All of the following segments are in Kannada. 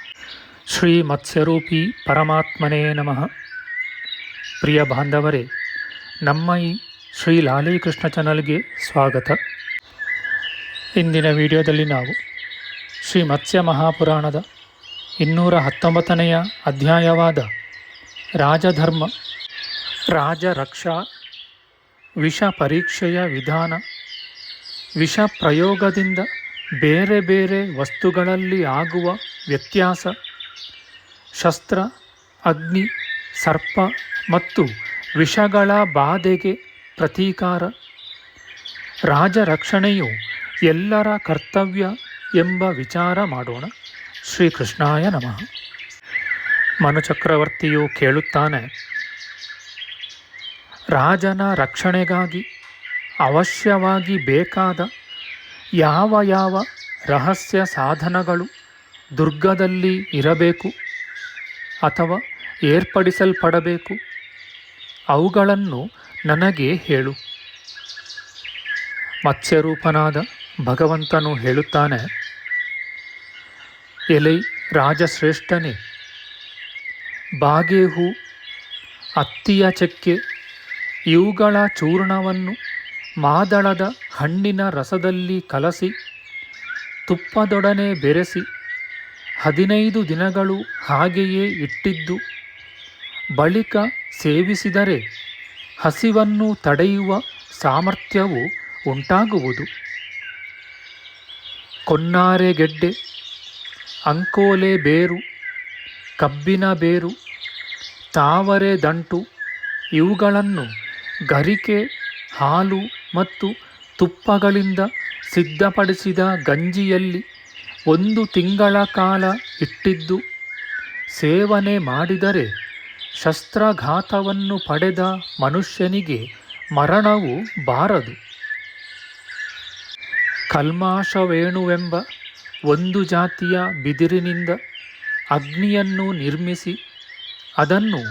ಶ್ರುತೀನಾಂ ಶ್ರೀಮತ್ಸ್ಯರೂಪಿ ಪರಮಾತ್ಮನೇ ನಮಃ. ಪ್ರಿಯ ಬಾಂಧವರೇ, ನಮ್ಮ ಈ ಶ್ರೀ ಲಾಲೀಕೃಷ್ಣ ಚಾನಲ್ಗೆ ಸ್ವಾಗತ. ಇಂದಿನ ವಿಡಿಯೋದಲ್ಲಿ ನಾವು ಶ್ರೀ ಮತ್ಸ್ಯ ಮಹಾಪುರಾಣದ ಇನ್ನೂರ ಹತ್ತೊಂಬತ್ತನೆಯ ಅಧ್ಯಾಯವಾದ ರಾಜಧರ್ಮ, ರಾಜರಕ್ಷಾ, ವಿಷ ಪರೀಕ್ಷೆಯ ವಿಧಾನ, ವಿಷ ಪ್ರಯೋಗದಿಂದ ಬೇರೆ ಬೇರೆ ವಸ್ತುಗಳಲ್ಲಿ ಆಗುವ ವ್ಯತ್ಯಾಸ ಶಸ್ತ್ರ, ಅಗ್ನಿ, ಸರ್ಪ ಮತ್ತು ವಿಷಗಳ ಬಾಧೆಗೆ ಪ್ರತೀಕಾರ. ರಾಜರಕ್ಷಣೆಯು ಎಲ್ಲರ ಕರ್ತವ್ಯ ಎಂಬ ವಿಚಾರ ಮಾಡೋಣ. ಶ್ರೀಕೃಷ್ಣಾಯ ನಮಃ. ಮನುಚಕ್ರವರ್ತಿಯು ಕೇಳುತ್ತಾನೆ, ರಾಜನ ರಕ್ಷಣೆಗಾಗಿ ಅವಶ್ಯವಾಗಿ ಬೇಕಾದ ಯಾವ ಯಾವ ರಹಸ್ಯ ಸಾಧನಗಳು ದುರ್ಗದಲ್ಲಿ ಇರಬೇಕು? ಅಥವಾ ಏರ್ಪಡಿಸಲ್ಪಡಬೇಕು? ಅವುಗಳನ್ನು ನನಗೆ ಹೇಳು. ಮತ್ಸ್ಯರೂಪನಾದ ಭಗವಂತನು ಹೇಳುತ್ತಾನೆ, ಎಲೈ ರಾಜಶ್ರೇಷ್ಠನೇ, ಬಾಗೇಹು ಅತ್ತಿಯ ಚಕ್ಕೆ, ಇವುಗಳ ಚೂರ್ಣವನ್ನು ಮಾದಳದ ಹಣ್ಣಿನ ರಸದಲ್ಲಿ ಕಲಸಿ, ತುಪ್ಪದೊಡನೆ ಬೆರೆಸಿ ಹದಿನೈದು ದಿನಗಳು ಹಾಗೆಯೇ ಇಟ್ಟಿದ್ದು, ಬಳಿಕ ಸೇವಿಸಿದರೆ ಹಸಿವನ್ನು ತಡೆಯುವ ಸಾಮರ್ಥ್ಯವು ಉಂಟಾಗುವುದು. ಕೊನ್ನಾರೆಗೆಡ್ಡೆ ಅಂಕೋಲೆ ಬೇರು, ಕಬ್ಬಿನ ಬೇರು, ತಾವರೆ ದಂಟು, ಇವುಗಳನ್ನು ಗರಿಕೆ, ಹಾಲು ಮತ್ತು ತುಪ್ಪಗಳಿಂದ ಸಿದ್ಧಪಡಿಸಿದ ಗಂಜಿಯಲ್ಲಿ ಒಂದು ತಿಂಗಳ ಕಾಲ ಇಟ್ಟಿದ್ದು. ಸೇವನೆ ಮಾಡಿದರೆ ಶಸ್ತ್ರಘಾತವನ್ನು ಪಡೆದ ಮನುಷ್ಯನಿಗೆ ಮರಣವು ಬಾರದು. ಕಲ್ಮಾಶವೇಣುವೆಂಬ ಒಂದು ಜಾತಿಯ ಬಿದಿರಿನಿಂದ ಅಗ್ನಿಯನ್ನು ನಿರ್ಮಿಸಿ ಅದನ್ನು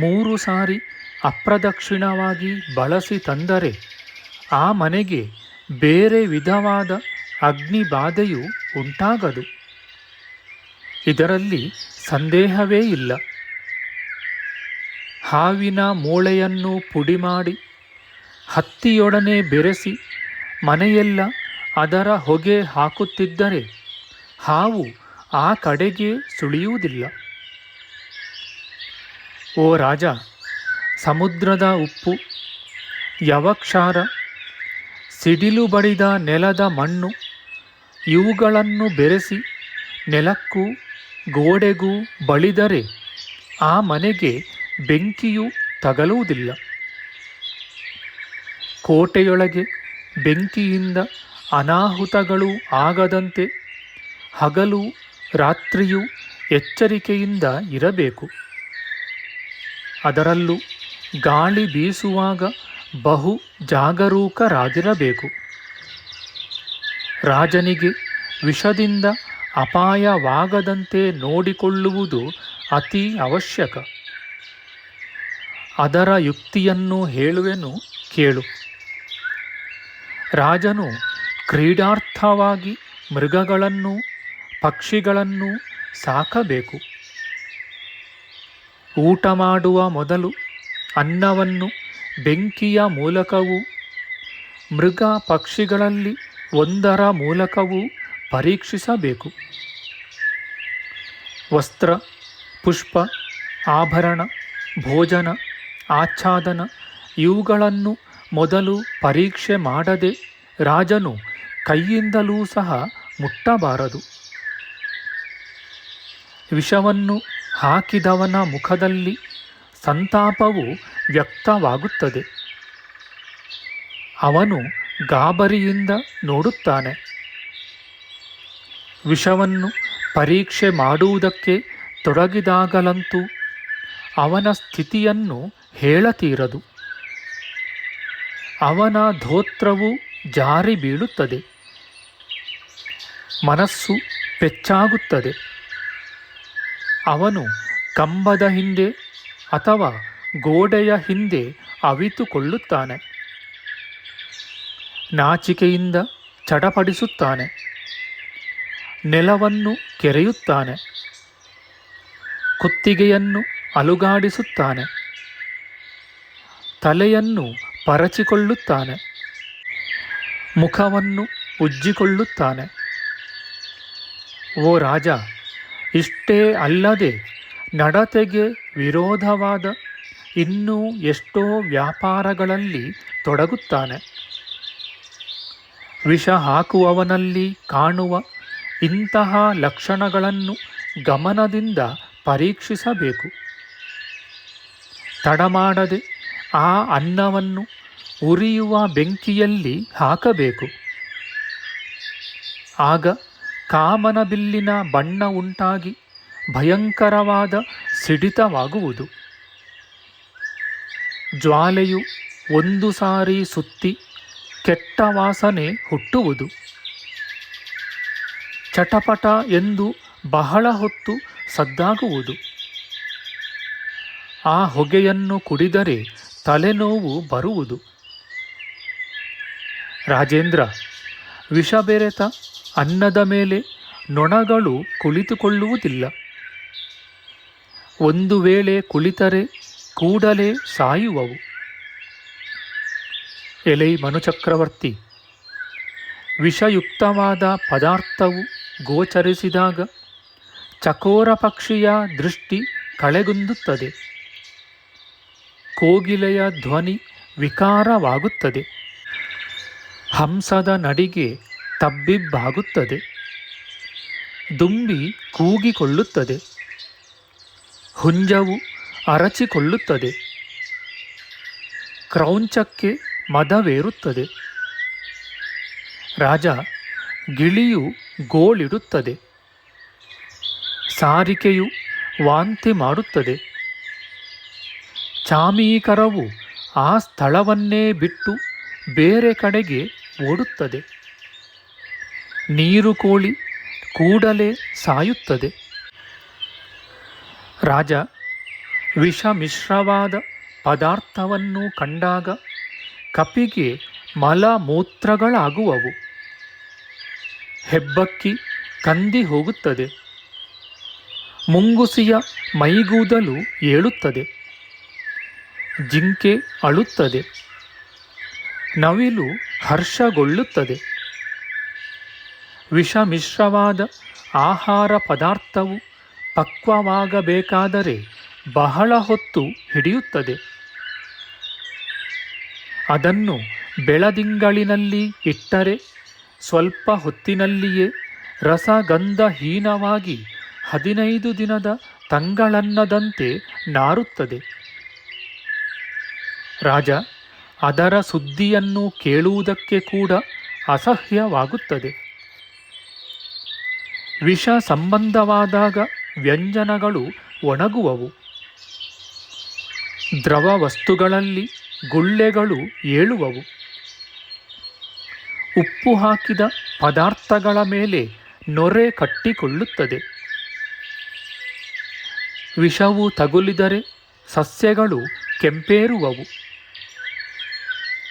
ಮೂರು ಸಾರಿ ಅಪ್ರದಕ್ಷಿಣವಾಗಿ ಬಳಸಿ ತಂದರೆ ಆ ಮನೆಗೆ ಬೇರೆ ವಿಧವಾದ ಅಗ್ನಿಬಾಧೆಯು ಉಂಟಾಗದು. ಇದರಲ್ಲಿ ಸಂದೇಹವೇ ಇಲ್ಲ. ಹಾವಿನ ಮೂಳೆಯನ್ನು ಪುಡಿ ಮಾಡಿ ಹತ್ತಿಯೊಡನೆ ಬೆರೆಸಿ, ಮನೆಯೆಲ್ಲ ಅದರ ಹೊಗೆ ಹಾಕುತ್ತಿದ್ದರೆ ಹಾವು ಆ ಕಡೆಗೆ ಸುಳಿಯುವುದಿಲ್ಲ. ಓ ರಾಜ, ಸಮುದ್ರದ ಉಪ್ಪು, ಯವಕ್ಷಾರ, ಸಿಡಿಲು ಬಡಿದ ನೆಲದ ಮಣ್ಣು ಇವುಗಳನ್ನು ಬೆರೆಸಿ ನೆಲಕ್ಕೂ ಗೋಡೆಗೂ ಬಳಿದರೆ ಆ ಮನೆಗೆ ಬೆಂಕಿಯು ತಗಲುವುದಿಲ್ಲ. ಕೋಟೆಯೊಳಗೆ ಬೆಂಕಿಯಿಂದ ಅನಾಹುತಗಳು ಆಗದಂತೆ ಹಗಲು ರಾತ್ರಿಯೂ ಎಚ್ಚರಿಕೆಯಿಂದ ಇರಬೇಕು. ಅದರಲ್ಲೂ ಗಾಳಿ ಬೀಸುವಾಗ ಬಹು ಜಾಗರೂಕರಾಗಿರಬೇಕು. ರಾಜನಿಗೆ ವಿಷದಿಂದ ಅಪಾಯವಾಗದಂತೆ ನೋಡಿಕೊಳ್ಳುವುದು ಅತಿ ಅವಶ್ಯಕ. ಅದರ ಯುಕ್ತಿಯನ್ನು ಹೇಳುವೆನು, ಕೇಳು. ರಾಜನು ಕ್ರೀಡಾರ್ಥವಾಗಿ ಮೃಗಗಳನ್ನು, ಪಕ್ಷಿಗಳನ್ನು ಸಾಕಬೇಕು. ಊಟ ಮಾಡುವ ಮೊದಲು ಅನ್ನವನ್ನು ಬೆಂಕಿಯ ಮೂಲಕವೂ ಮೃಗ ಪಕ್ಷಿಗಳಲ್ಲಿ ಒಂದರ ಮೂಲಕವೂ ಪರೀಕ್ಷಿಸಬೇಕು. ವಸ್ತ್ರ, ಪುಷ್ಪ, ಆಭರಣ, ಭೋಜನ, ಆಚ್ಛಾದನ ಇವುಗಳನ್ನು ಮೊದಲು ಪರೀಕ್ಷೆ ಮಾಡದೆ ರಾಜನು ಕೈಯಿಂದಲೂ ಸಹ ಮುಟ್ಟಬಾರದು. ವಿಷವನ್ನು ಹಾಕಿದವನ ಮುಖದಲ್ಲಿ ಸಂತಾಪವು ವ್ಯಕ್ತವಾಗುತ್ತದೆ. ಅವನು ಗಾಬರಿಯಿಂದ ನೋಡುತ್ತಾನೆ. ವಿಷವನ್ನು ಪರೀಕ್ಷೆ ಮಾಡುವುದಕ್ಕೆ ತೊಡಗಿದಾಗಲಂತೂ ಅವನ ಸ್ಥಿತಿಯನ್ನು ಹೇಳತೀರದು. ಅವನ ಧೋತ್ರವು ಜಾರಿ ಬೀಳುತ್ತದೆ. ಮನಸ್ಸು ಪೆಚ್ಚಾಗುತ್ತದೆ ಅವನು ಕಂಬದ ಹಿಂದೆ ಅಥವಾ ಗೋಡೆಯ ಹಿಂದೆ ಅವಿತುಕೊಳ್ಳುತ್ತಾನೆ. ನಾಚಿಕೆಯಿಂದ ಚಡಪಡಿಸುತ್ತಾನೆ. ನೆಲವನ್ನು ಕೆರೆಯುತ್ತಾನೆ. ಕುತ್ತಿಗೆಯನ್ನು ಅಲುಗಾಡಿಸುತ್ತಾನೆ. ತಲೆಯನ್ನು ಪರಚಿಕೊಳ್ಳುತ್ತಾನೆ. ಮುಖವನ್ನು ಉಜ್ಜಿಕೊಳ್ಳುತ್ತಾನೆ. ಓ ರಾಜ, ಇಷ್ಟೇ ಅಲ್ಲದೆ ನಡತೆಗೆ ವಿರೋಧವಾದ ಇನ್ನೂ ಎಷ್ಟೋ ವ್ಯಾಪಾರಗಳಲ್ಲಿ ತೊಡಗುತ್ತಾನೆ. ವಿಷ ಹಾಕುವವನಲ್ಲಿ ಕಾಣುವ ಇಂತಹ ಲಕ್ಷಣಗಳನ್ನು ಗಮನದಿಂದ ಪರೀಕ್ಷಿಸಬೇಕು. ತಡಮಾಡದೆ ಆ ಅನ್ನವನ್ನು ಉರಿಯುವ ಬೆಂಕಿಯಲ್ಲಿ ಹಾಕಬೇಕು. ಆಗ ಕಾಮನಬಿಲ್ಲಿನ ಬಣ್ಣ ಉಂಟಾಗಿ ಭಯಂಕರವಾದ ಸಿಡಿತವಾಗುವುದು. ಜ್ವಾಲೆಯು ಒಂದು ಸಾರಿ ಸುತ್ತಿ ಕೆಟ್ಟ ವಾಸನೆ ಹುಟ್ಟುವುದು. ಚಟಪಟ ಎಂದು ಬಹಳ ಹೊತ್ತು ಸದ್ದಾಗುವುದು. ಆ ಹೊಗೆಯನ್ನು ಕುಡಿದರೆ ತಲೆನೋವು ಬರುವುದು. ರಾಜೇಂದ್ರ ವಿಷಬೆರೆತ ಅನ್ನದ ಮೇಲೆ ನೊಣಗಳು ಕುಳಿತುಕೊಳ್ಳುವುದಿಲ್ಲ. ಒಂದು ವೇಳೆ ಕುಳಿತರೆ ಕೂಡಲೇ ಸಾಯುವವು. ಎಲೈ ಮನುಚಕ್ರವರ್ತಿ. ವಿಷಯುಕ್ತವಾದ ಪದಾರ್ಥವು ಗೋಚರಿಸಿದಾಗ ಚಕೋರ ಪಕ್ಷಿಯ ದೃಷ್ಟಿ ಕಳೆಗುಂದುತ್ತದೆ. ಕೋಗಿಲೆಯ ಧ್ವನಿ ವಿಕಾರವಾಗುತ್ತದೆ. ಹಂಸದ ನಡಿಗೆ ತಬ್ಬಿಬ್ಬಾಗುತ್ತದೆ. ದುಂಬಿ ಕೂಗಿಕೊಳ್ಳುತ್ತದೆ. ಹುಂಜವು ಅರಚಿಕೊಳ್ಳುತ್ತದೆ. ಕ್ರೌಂಚಕ್ಕೆ ಮದವೇರುತ್ತದೆ. ರಾಜ ಗಿಳಿಯು ಗೋಳಿಡುತ್ತದೆ. ಸಾರಿಕೆಯು ವಾಂತಿ ಮಾಡುತ್ತದೆ. ಚಾಮೀಕರವು ಆ ಸ್ಥಳವನ್ನೇ ಬಿಟ್ಟು ಬೇರೆ ಕಡೆಗೆ ಓಡುತ್ತದೆ. ನೀರು ಕೋಳಿ ಕೂಡಲೇ ಸಾಯುತ್ತದೆ. ರಾಜ ವಿಷಮಿಶ್ರವಾದ ಪದಾರ್ಥವನ್ನು ಕಂಡಾಗ ಕಪಿಗೆ ಮಲಮೂತ್ರಗಳಾಗುವವು. ಹೆಬ್ಬಕ್ಕಿ ಕಂದಿ ಹೋಗುತ್ತದೆ. ಮುಂಗುಸಿಯ ಮೈಗೂದಲು ಏಳುತ್ತದೆ. ಜಿಂಕೆ ಅಳುತ್ತದೆ. ನವಿಲು ಹರ್ಷಗೊಳ್ಳುತ್ತದೆ. ವಿಷಮಿಶ್ರವಾದ ಆಹಾರ ಪದಾರ್ಥವು ಪಕ್ವವಾಗಬೇಕಾದರೆ ಬಹಳ ಹೊತ್ತು ಹಿಡಿಯುತ್ತದೆ. ಅದನ್ನು ಬೆಳದಿಂಗಳಿನಲ್ಲಿ ಇಟ್ಟರೆ ಸ್ವಲ್ಪ ಹೊತ್ತಿನಲ್ಲಿಯೇ ರಸಗಂಧಹೀನವಾಗಿ ಹದಿನೈದು ದಿನದ ತಂಗಳನ್ನದಂತೆ ನಾರುತ್ತದೆ. ರಾಜ, ಅದರ ಸುದ್ದಿಯನ್ನು ಕೇಳುವುದಕ್ಕೆ ಕೂಡ ಅಸಹ್ಯವಾಗುತ್ತದೆ. ವಿಷ ಸಂಬಂಧವಾದಾಗ ವ್ಯಂಜನಗಳು ಒಣಗುವವು. ದ್ರವ ವಸ್ತುಗಳಲ್ಲಿ ಗುಳ್ಳೆಗಳು ಏಳುವವು. ಉಪ್ಪು ಹಾಕಿದ ಪದಾರ್ಥಗಳ ಮೇಲೆ ನೊರೆ ಕಟ್ಟಿಕೊಳ್ಳುತ್ತದೆ. ವಿಷವು ತಗುಲಿದರೆ ಸಸ್ಯಗಳು ಕೆಂಪೇರುವವು.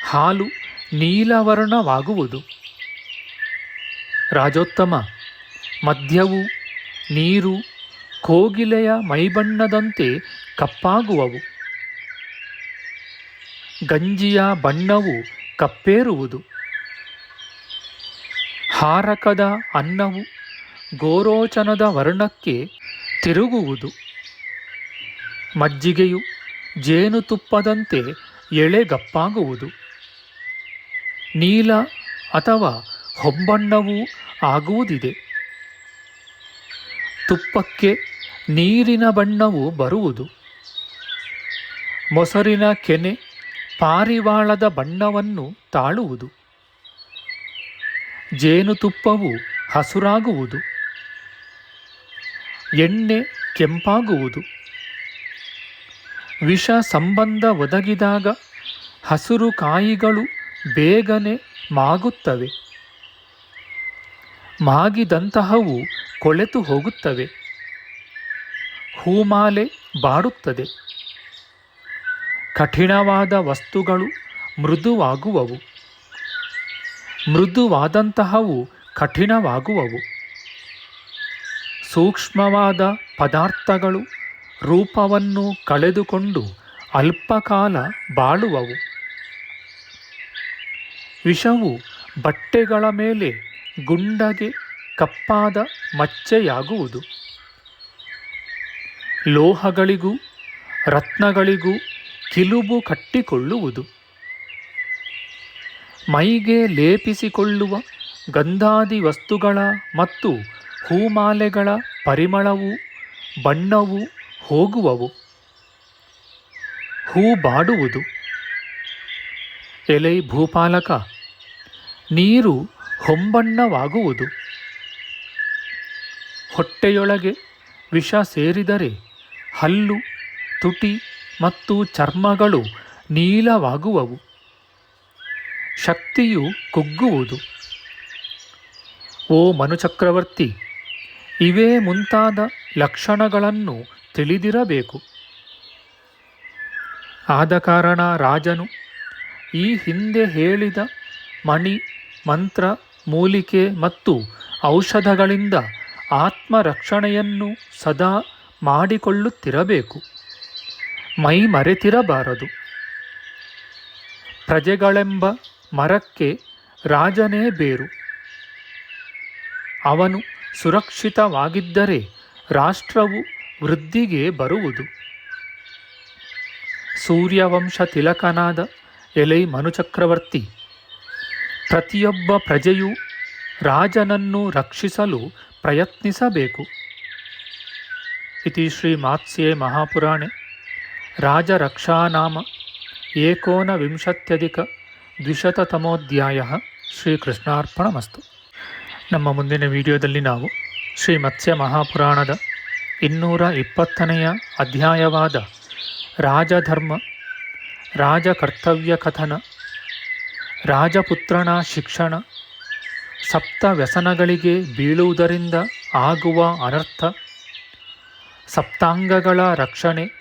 ಹಾಲು ನೀಲವರ್ಣವಾಗುವುದು. ರಾಜೋತ್ತಮ, ಮದ್ಯವು ನೀರು, ಕೋಗಿಲೆಯ ಮೈಬಣ್ಣದಂತೆ ಕಪ್ಪಾಗುವವು. ಗಂಜಿಯ ಬಣ್ಣವು ಕಪ್ಪೇರುವುದು. ಹಾರಕದ ಅನ್ನವು ಗೋರೋಚನದ ವರ್ಣಕ್ಕೆ ತಿರುಗುವುದು. ಮಜ್ಜಿಗೆಯು ಜೇನುತುಪ್ಪದಂತೆ ಎಳೆಗಪ್ಪಾಗುವುದು ನೀಲ ಅಥವಾ ಹೊಂಬಣ್ಣವೂ ಆಗುವುದಿದೆ. ತುಪ್ಪಕ್ಕೆ ನೀರಿನ ಬಣ್ಣವು ಬರುವುದು. ಮೊಸರಿನ ಕೆನೆ ಪಾರಿವಾಳದ ಬಣ್ಣವನ್ನು ತಾಳುವುದು. ಜೇನುತುಪ್ಪವು ಹಸುರಾಗುವುದು. ಎಣ್ಣೆ ಕೆಂಪಾಗುವುದು. ವಿಷ ಸಂಬಂಧ ಒದಗಿದಾಗ ಹಸಿರು ಕಾಯಿಗಳು ಬೇಗನೆ ಮಾಗುತ್ತವೆ. ಮಾಗಿದಂತಹವು ಕೊಳೆತು ಹೋಗುತ್ತವೆ. ಹೂಮಾಲೆ ಬಾಡುತ್ತದೆ. ಕಠಿಣವಾದ ವಸ್ತುಗಳು ಮೃದುವಾಗುವವು. ಮೃದುವಾದಂತಹವು ಕಠಿಣವಾಗುವವು. ಸೂಕ್ಷ್ಮವಾದ ಪದಾರ್ಥಗಳು ರೂಪವನ್ನು ಕಳೆದುಕೊಂಡು ಅಲ್ಪಕಾಲ ಬಾಳುವವು. ವಿಷವು ಬಟ್ಟೆಗಳ ಮೇಲೆ ಗುಂಡಗೆ ಕಪ್ಪಾದ ಮಚ್ಚೆಯಾಗುವುದು. ಲೋಹಗಳಿಗೂ, ರತ್ನಗಳಿಗೂ ಕಿಲುಬು ಕಟ್ಟಿಕೊಳ್ಳುವುದು. ಮೈಗೆ ಲೇಪಿಸಿಕೊಳ್ಳುವ ಗಂಧಾದಿ ವಸ್ತುಗಳ ಮತ್ತು ಹೂಮಾಲೆಗಳ ಪರಿಮಳವು, ಬಣ್ಣವು ಹೋಗುವವು. ಹೂ ಬಾಡುವುದು. ಎಲೆ ಭೂಪಾಲಕ, ನೀರು ಹೊಂಬಣ್ಣವಾಗುವುದು. ಹೊಟ್ಟೆಯೊಳಗೆ ವಿಷ ಸೇರಿದರೆ ಹಲ್ಲು, ತುಟಿ ಮತ್ತು ಚರ್ಮಗಳು ನೀಲವಾಗುವವು. ಶಕ್ತಿಯು ಕುಗ್ಗುವುದು. ಓ ಮನುಚಕ್ರವರ್ತಿ, ಇವೇ ಮುಂತಾದ ಲಕ್ಷಣಗಳನ್ನು ತಿಳಿದಿರಬೇಕು. ಆದ ಕಾರಣ ರಾಜನು ಈ ಹಿಂದೆ ಹೇಳಿದ ಮಣಿ, ಮಂತ್ರ, ಮೂಲಿಕೆ ಮತ್ತು ಔಷಧಗಳಿಂದ ಆತ್ಮರಕ್ಷಣೆಯನ್ನು ಸದಾ ಮಾಡಿಕೊಳ್ಳುತ್ತಿರಬೇಕು. ಮೈ ಮರೆತಿರಬಾರದು. ಪ್ರಜೆಗಳೆಂಬ ಮರಕ್ಕೆ ರಾಜನೇ ಬೇರು. ಅವನು ಸುರಕ್ಷಿತವಾಗಿದ್ದರೆ ರಾಷ್ಟ್ರವು ವೃದ್ಧಿಗೆ ಬರುವುದು. ಸೂರ್ಯವಂಶ ತಿಲಕನಾದ ಎಲೈ ಮನುಚಕ್ರವರ್ತಿ, ಪ್ರತಿಯೊಬ್ಬ ಪ್ರಜೆಯು ರಾಜನನ್ನು ರಕ್ಷಿಸಲು ಪ್ರಯತ್ನಿಸಬೇಕು. ಇತಿ ಶ್ರೀ ಮಾತ್ಸ್ಯೆ ಮಹಾಪುರಾಣೆ. ರಾಜರಕ್ಷಾನಾಮ ಏಕೋನವಿಂಶತ್ಯಧಿಕ ದ್ವಿಶತತಮೋಧ್ಯಾಯ ಶ್ರೀಕೃಷ್ಣಾರ್ಪಣಮಸ್ತು. ನಮ್ಮ ಮುಂದಿನ ವಿಡಿಯೋದಲ್ಲಿ ನಾವು ಶ್ರೀ ಮತ್ಸ್ಯ ಮಹಾಪುರಾಣದ ಇನ್ನೂರ ಇಪ್ಪತ್ತನೆಯ ಅಧ್ಯಾಯವಾದ ರಾಜಧರ್ಮ, ರಾಜಕರ್ತವ್ಯ ಕಥನ, ರಾಜಪುತ್ರನ ಶಿಕ್ಷಣ, ಸಪ್ತ ವ್ಯಸನಗಳಿಗೆ ಬೀಳುವುದರಿಂದ ಆಗುವ ಅನರ್ಥ, ಸಪ್ತಾಂಗಗಳ ರಕ್ಷಣೆ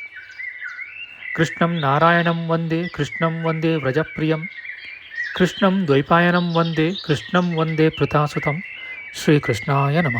कृष्णं नारायणं वंदे कृष्णं वंदे व्रजप्रियं कृष्णं द्वैपायनं वंदे कृष्णं वंदे पृथासुतं श्रीकृष्णाय नम।